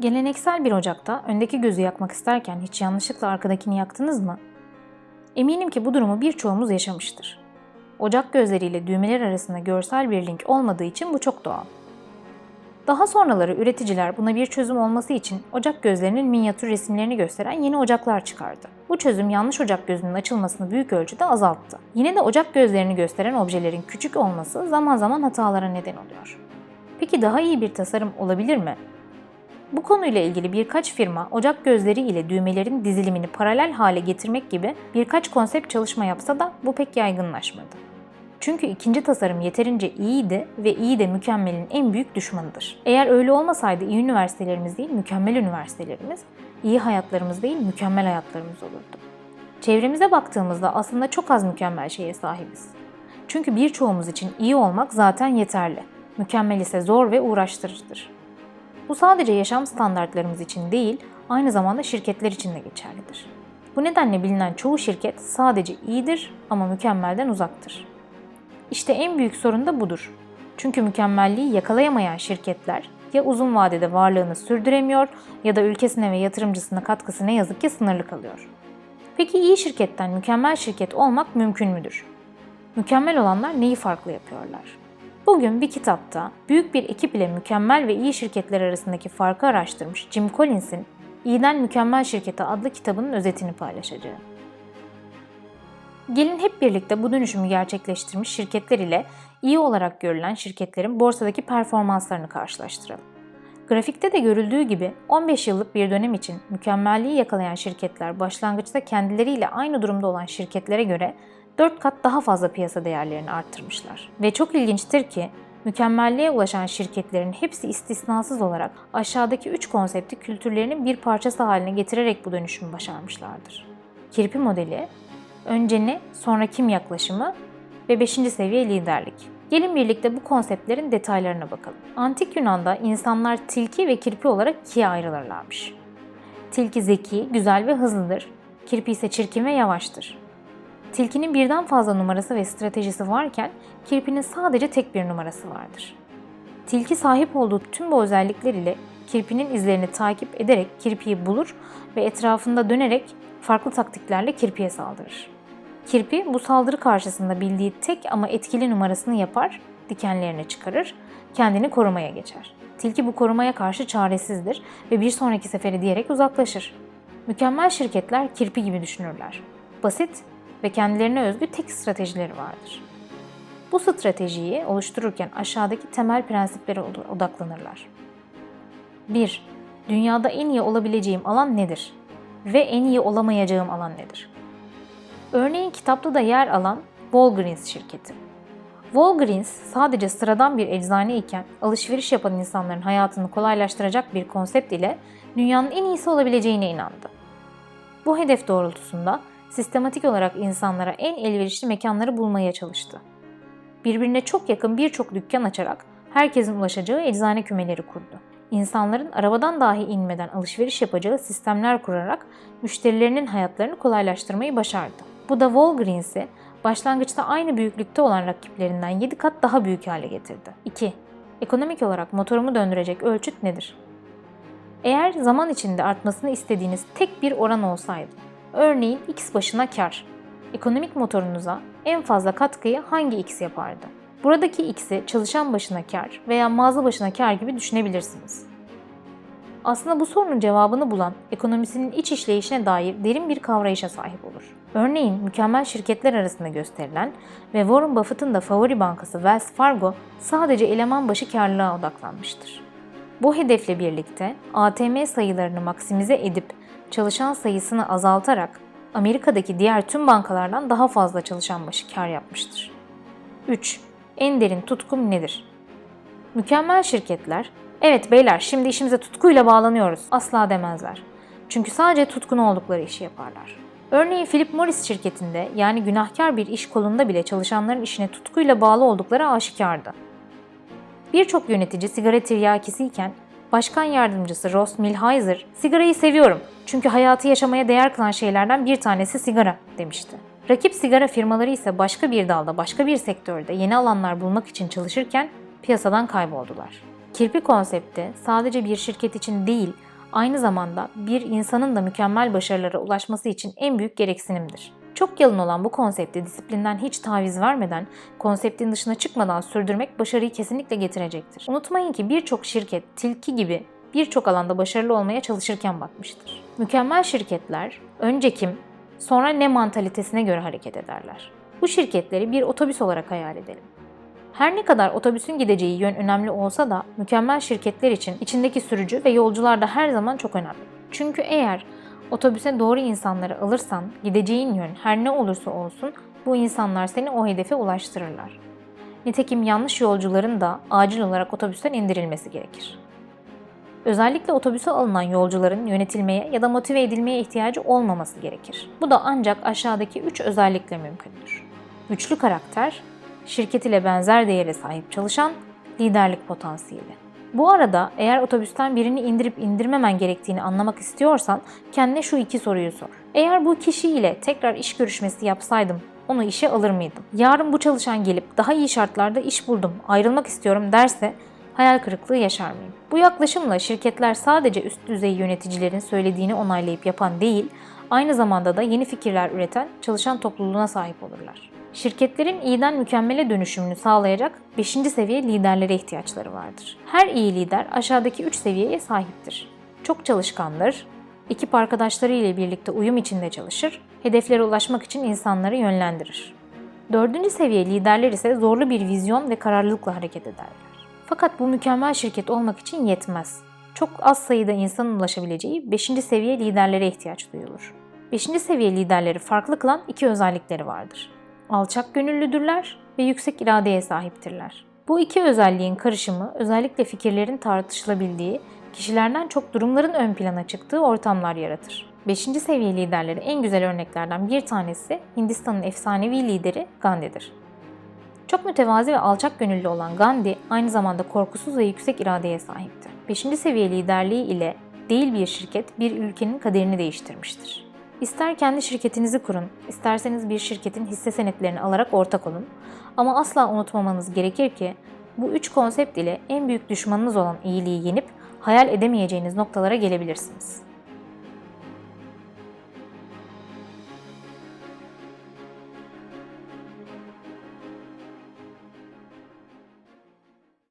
Geleneksel bir ocakta öndeki gözü yakmak isterken hiç yanlışlıkla arkadakini yaktınız mı? Eminim ki bu durumu birçoğumuz yaşamıştır. Ocak gözleriyle düğmeler arasında görsel bir link olmadığı için bu çok doğal. Daha sonraları üreticiler buna bir çözüm olması için ocak gözlerinin minyatür resimlerini gösteren yeni ocaklar çıkardı. Bu çözüm yanlış ocak gözünün açılmasını büyük ölçüde azalttı. Yine de ocak gözlerini gösteren objelerin küçük olması zaman zaman hatalara neden oluyor. Peki daha iyi bir tasarım olabilir mi? Bu konuyla ilgili birkaç firma ocak gözleri ile düğmelerin dizilimini paralel hale getirmek gibi birkaç konsept çalışma yapsa da bu pek yaygınlaşmadı. Çünkü ikinci tasarım yeterince iyiydi ve iyi de mükemmelin en büyük düşmanıdır. Eğer öyle olmasaydı iyi üniversitelerimiz değil, mükemmel üniversitelerimiz, iyi hayatlarımız değil, mükemmel hayatlarımız olurdu. Çevremize baktığımızda aslında çok az mükemmel şeye sahibiz. Çünkü birçoğumuz için iyi olmak zaten yeterli. Mükemmel ise zor ve uğraştırıcıdır. Bu sadece yaşam standartlarımız için değil, aynı zamanda şirketler için de geçerlidir. Bu nedenle bilinen çoğu şirket sadece iyidir ama mükemmelden uzaktır. İşte en büyük sorun da budur. Çünkü mükemmelliği yakalayamayan şirketler ya uzun vadede varlığını sürdüremiyor ya da ülkesine ve yatırımcısına katkısı ne yazık ki sınırlı kalıyor. Peki iyi şirketten mükemmel şirket olmak mümkün müdür? Mükemmel olanlar neyi farklı yapıyorlar? Bugün bir kitapta büyük bir ekip ile mükemmel ve iyi şirketler arasındaki farkı araştırmış Jim Collins'in İyiden Mükemmel Şirkete adlı kitabının özetini paylaşacağım. Gelin hep birlikte bu dönüşümü gerçekleştirmiş şirketler ile iyi olarak görülen şirketlerin borsadaki performanslarını karşılaştıralım. Grafikte de görüldüğü gibi 15 yıllık bir dönem için mükemmelliği yakalayan şirketler başlangıçta kendileriyle aynı durumda olan şirketlere göre 4 kat daha fazla piyasa değerlerini arttırmışlar. Ve çok ilginçtir ki mükemmelliğe ulaşan şirketlerin hepsi istisnasız olarak aşağıdaki 3 konsepti kültürlerinin bir parçası haline getirerek bu dönüşümü başarmışlardır. Kirpi modeli, önce ne, sonra kim yaklaşımı ve 5. seviye liderlik. Gelin birlikte bu konseptlerin detaylarına bakalım. Antik Yunan'da insanlar tilki ve kirpi olarak ikiye ayrılırlarmış. Tilki zeki, güzel ve hızlıdır. Kirpi ise çirkin ve yavaştır. Tilkinin birden fazla numarası ve stratejisi varken kirpinin sadece tek bir numarası vardır. Tilki sahip olduğu tüm bu özellikler ile kirpinin izlerini takip ederek kirpiyi bulur ve etrafında dönerek farklı taktiklerle kirpiye saldırır. Kirpi bu saldırı karşısında bildiği tek ama etkili numarasını yapar, dikenlerini çıkarır, kendini korumaya geçer. Tilki bu korumaya karşı çaresizdir ve bir sonraki seferi diyerek uzaklaşır. Mükemmel şirketler kirpi gibi düşünürler. Basit ve kendilerine özgü tek stratejileri vardır. Bu stratejiyi oluştururken aşağıdaki temel prensiplere odaklanırlar. 1. Dünyada en iyi olabileceğim alan nedir? Ve en iyi olamayacağım alan nedir? Örneğin kitapta da yer alan Walgreens şirketi. Walgreens sadece sıradan bir eczane iken alışveriş yapan insanların hayatını kolaylaştıracak bir konsept ile dünyanın en iyisi olabileceğine inandı. Bu hedef doğrultusunda sistematik olarak insanlara en elverişli mekanları bulmaya çalıştı. Birbirine çok yakın birçok dükkan açarak herkesin ulaşacağı eczane kümeleri kurdu. İnsanların arabadan dahi inmeden alışveriş yapacağı sistemler kurarak müşterilerinin hayatlarını kolaylaştırmayı başardı. Bu da Walgreens'i başlangıçta aynı büyüklükte olan rakiplerinden 7 kat daha büyük hale getirdi. 2. Ekonomik olarak motorumu döndürecek ölçüt nedir? Eğer zaman içinde artmasını istediğiniz tek bir oran olsaydı, örneğin x başına kar, ekonomik motorunuza en fazla katkıyı hangi x yapardı? Buradaki x'i çalışan başına kar veya mağaza başına kar gibi düşünebilirsiniz. Aslında bu sorunun cevabını bulan ekonomisinin iç işleyişine dair derin bir kavrayışa sahip olur. Örneğin mükemmel şirketler arasında gösterilen ve Warren Buffett'ın da favori bankası Wells Fargo sadece eleman başı karlılığa odaklanmıştır. Bu hedefle birlikte ATM sayılarını maksimize edip çalışan sayısını azaltarak Amerika'daki diğer tüm bankalardan daha fazla çalışan başı kar yapmıştır. 3. En derin tutkum nedir? Mükemmel şirketler, evet beyler şimdi işimize tutkuyla bağlanıyoruz asla demezler. Çünkü sadece tutkun oldukları işi yaparlar. Örneğin Philip Morris şirketinde yani günahkar bir iş kolunda bile çalışanların işine tutkuyla bağlı oldukları aşikardı. Birçok yönetici sigara tiryakisiyken başkan yardımcısı Ross Milheiser, sigarayı seviyorum çünkü hayatı yaşamaya değer kılan şeylerden bir tanesi sigara demişti. Rakip sigara firmaları ise başka bir dalda, başka bir sektörde yeni alanlar bulmak için çalışırken piyasadan kayboldular. Kirpi konsepti sadece bir şirket için değil, aynı zamanda bir insanın da mükemmel başarılara ulaşması için en büyük gereksinimdir. Çok yalın olan bu konsepti disiplinden hiç taviz vermeden, konseptin dışına çıkmadan sürdürmek başarıyı kesinlikle getirecektir. Unutmayın ki birçok şirket tilki gibi birçok alanda başarılı olmaya çalışırken batmıştır. Mükemmel şirketler önce kim, sonra ne mantalitesine göre hareket ederler. Bu şirketleri bir otobüs olarak hayal edelim. Her ne kadar otobüsün gideceği yön önemli olsa da mükemmel şirketler için içindeki sürücü ve yolcular da her zaman çok önemli. Çünkü eğer otobüse doğru insanları alırsan gideceğin yön her ne olursa olsun bu insanlar seni o hedefe ulaştırırlar. Nitekim yanlış yolcuların da acil olarak otobüsten indirilmesi gerekir. Özellikle otobüse alınan yolcuların yönetilmeye ya da motive edilmeye ihtiyacı olmaması gerekir. Bu da ancak aşağıdaki 3 özellikle mümkündür. Güçlü karakter, şirket ile benzer değere sahip çalışan, liderlik potansiyeli. Bu arada eğer otobüsten birini indirip indirmemen gerektiğini anlamak istiyorsan kendine şu iki soruyu sor. Eğer bu kişiyle tekrar iş görüşmesi yapsaydım onu işe alır mıydım? Yarın bu çalışan gelip daha iyi şartlarda iş buldum, ayrılmak istiyorum derse hayal kırıklığı yaşar mıyım? Bu yaklaşımla şirketler sadece üst düzey yöneticilerin söylediğini onaylayıp yapan değil, aynı zamanda da yeni fikirler üreten çalışan topluluğuna sahip olurlar. Şirketlerin iyiden mükemmele dönüşümünü sağlayacak 5. seviye liderlere ihtiyaçları vardır. Her iyi lider aşağıdaki 3 seviyeye sahiptir. Çok çalışkandır, ekip arkadaşları ile birlikte uyum içinde çalışır, hedeflere ulaşmak için insanları yönlendirir. Dördüncü seviye liderler ise zorlu bir vizyon ve kararlılıkla hareket ederler. Fakat bu mükemmel şirket olmak için yetmez. Çok az sayıda insanın ulaşabileceği 5. seviye liderlere ihtiyaç duyulur. 5. seviye liderleri farklı kılan iki özellikleri vardır. Alçak gönüllüdürler ve yüksek iradeye sahiptirler. Bu iki özelliğin karışımı özellikle fikirlerin tartışılabildiği, kişilerden çok durumların ön plana çıktığı ortamlar yaratır. 5. seviye liderleri en güzel örneklerden bir tanesi Hindistan'ın efsanevi lideri Gandhi'dir. Çok mütevazi ve alçak gönüllü olan Gandhi aynı zamanda korkusuz ve yüksek iradeye sahipti. 5. seviye liderliği ile değil bir şirket bir ülkenin kaderini değiştirmiştir. İster kendi şirketinizi kurun, isterseniz bir şirketin hisse senetlerini alarak ortak olun. Ama asla unutmamanız gerekir ki bu üç konsept ile en büyük düşmanınız olan iyiliği yenip hayal edemeyeceğiniz noktalara gelebilirsiniz.